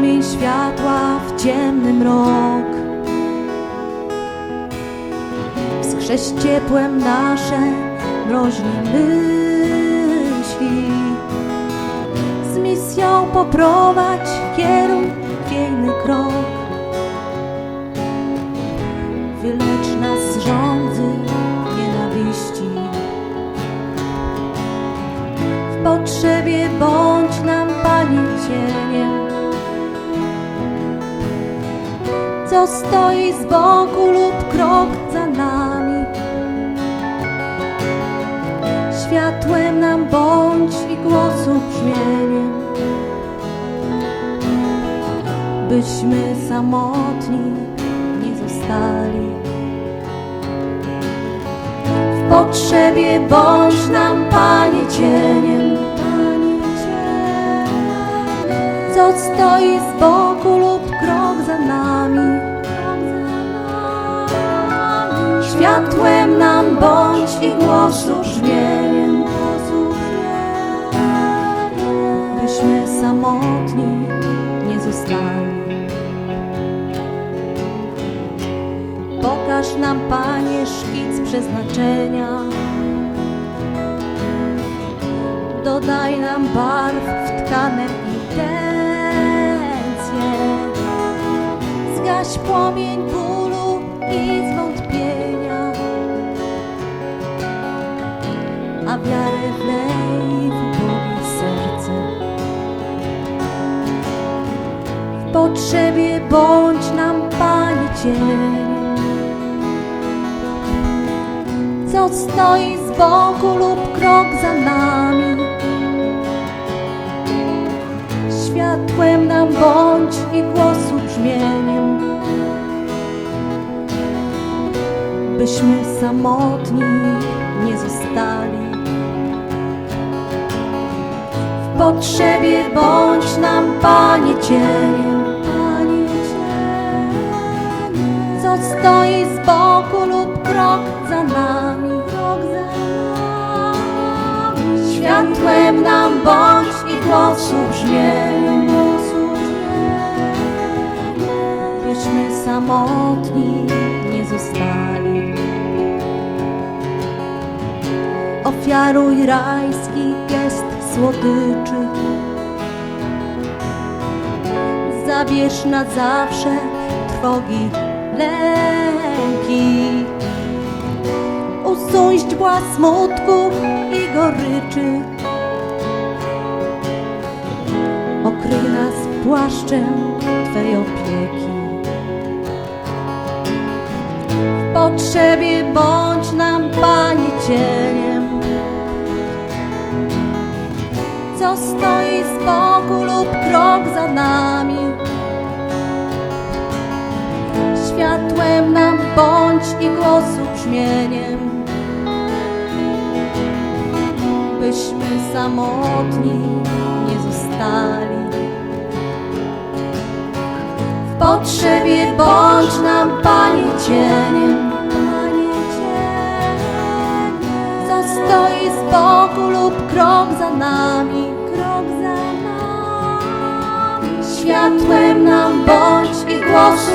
światła w ciemny mrok. Wskrześ ciepłem nasze mroźne myśli. Z misją poprowadź kieruj wiejny krok. Wylecz nas z rządzy nienawiści. W potrzebie bądź nam, Panie, cieniem. Co stoi z boku lub krok za nami. Światłem nam bądź i głosu brzmieniem. Byśmy samotni nie zostali. W potrzebie bądź nam, Panie, cieniem. Co stoi z boku Światłem nam bądź i głosu brzmieniem. Byśmy samotni nie zostali. Pokaż nam, Panie, szkic przeznaczenia. Dodaj nam barw w tkane intencje. Zgaś płomień bólu i zwątpienia. Potrzebie bądź nam, Panie, cieniem. Co stoi z boku lub krok za nami. Światłem nam bądź i głosu brzmieniem. Byśmy samotni nie zostali. W potrzebie bądź nam, Panie, cieniem. Stoi z boku lub krok za nami. Światłem nam bądź i głosu brzmieniem. Byśmy samotni nie zostali. Ofiaruj rajski gest słodyczy. Zabierz na zawsze trwogi, lęki. Usuń źdźbła smutku i goryczy. Okryj nas płaszczem Twej opieki. W potrzebie bądź nam, Panie, cieniem. Co stoi bądź i głosu brzmieniem. Byśmy samotni nie zostali. W potrzebie bądź nam, Panie, cieniem. Co stoi z boku lub krok za nami. Krok za nami. Światłem nam bądź i głosu